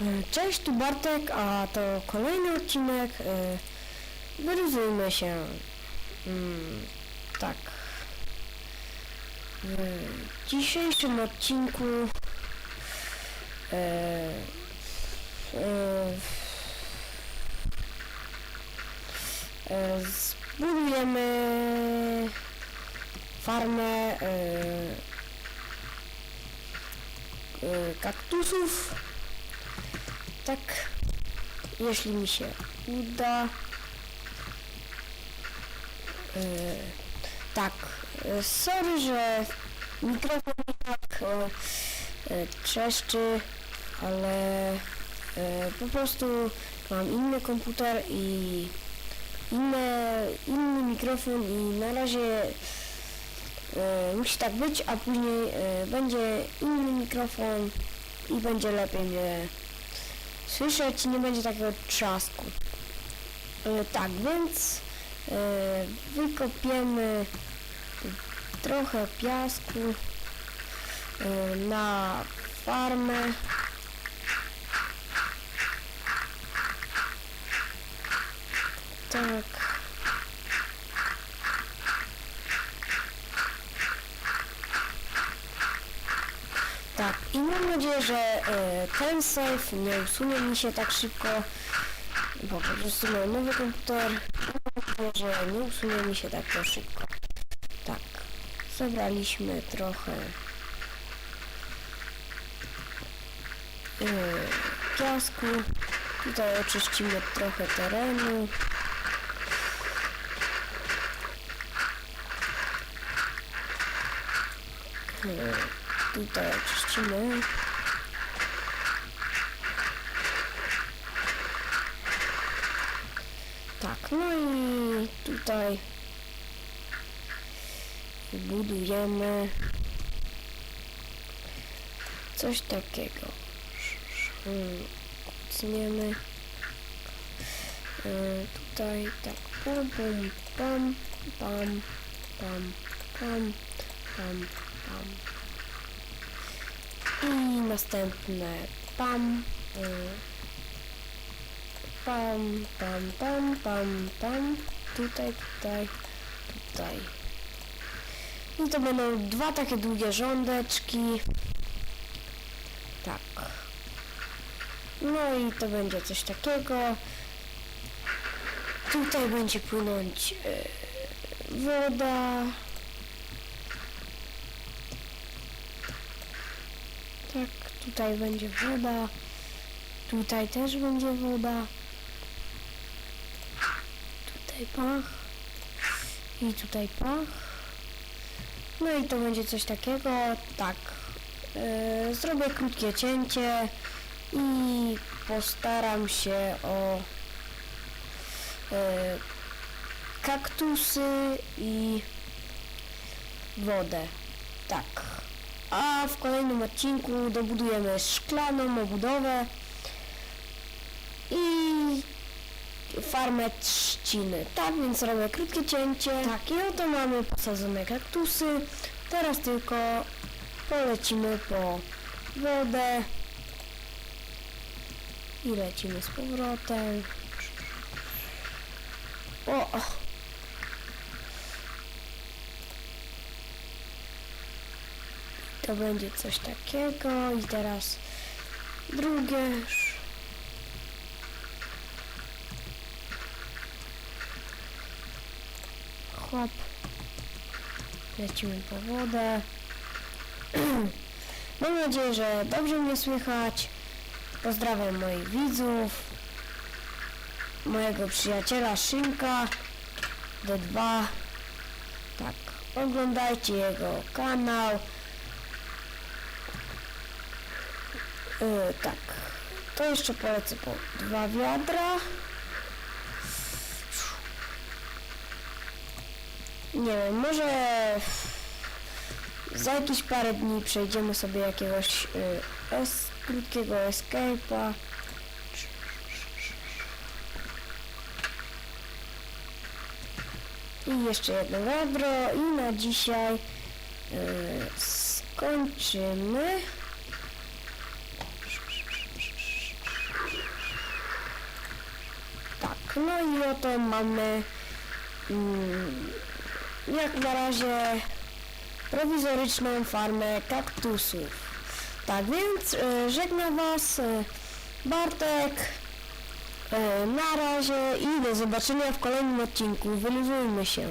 E, Cześć, tu Bartek, a to kolejny odcinek. e, Wyluzujmy się. Mm, tak. W dzisiejszym odcinku e, e, e, zbudujemy farmę e, e, kaktusów. Tak, jeśli mi się uda. Yy, tak, yy, sorry, że mikrofon mi tak yy, trzeszczy, ale yy, po prostu mam inny komputer i inne, inny mikrofon i na razie yy, musi tak być, a później yy, będzie inny mikrofon i będzie lepiej mnie słyszeć, nie będzie takiego trzasku. E, tak, więc e, wykopiemy trochę piasku e, na farmę. Tak, i mam nadzieję, że e, ten save nie usunie mi się tak szybko, bo po prostu mam nowy komputer. Mam nadzieję, że nie usunie mi się tak to szybko. Tak, zebraliśmy trochę e, piasku. Tutaj oczyścimy trochę terenu. E, Tutaj oczyścimy. Tak, no i tutaj budujemy coś takiego. Kucniemy. E, Tutaj tak pum pum pam pam pam pam pam pam i następne pam y, pam pam pam pam pam. Tutaj tutaj tutaj. I to będą dwa takie długie rządeczki. Tak. No i to będzie coś takiego. Tutaj będzie płynąć y, woda. Tak, tutaj będzie woda. Tutaj też będzie woda. Tutaj pach. I tutaj pach. No i to będzie coś takiego. Tak. Yy, zrobię krótkie cięcie i postaram się o yy, kaktusy i wodę. Tak. A w kolejnym odcinku dobudujemy szklaną obudowę i farmę trzciny. Tak więc robię krótkie cięcie. Tak i oto mamy posadzone kaktusy. Teraz tylko polecimy po wodę i lecimy z powrotem. O! To będzie coś takiego i teraz drugie. Hop. Lecimy po wodę. Mam nadzieję, że dobrze mnie słychać. Pozdrawiam moich widzów. Mojego przyjaciela Szynka. D2. Tak. Oglądajcie jego kanał. Yy, tak. To jeszcze polecę po dwa wiadra. nie wiem, może za jakieś parę dni przejdziemy sobie jakiegoś y, es, krótkiego escape'a. I jeszcze jedno dobro i na dzisiaj y, skończymy. Tak, no i oto mamy... Mm, jak na razie prowizoryczną farmę kaktusów. Tak więc żegnam Was e, Bartek. E, na razie i do zobaczenia w kolejnym odcinku. Wyluzujmy się.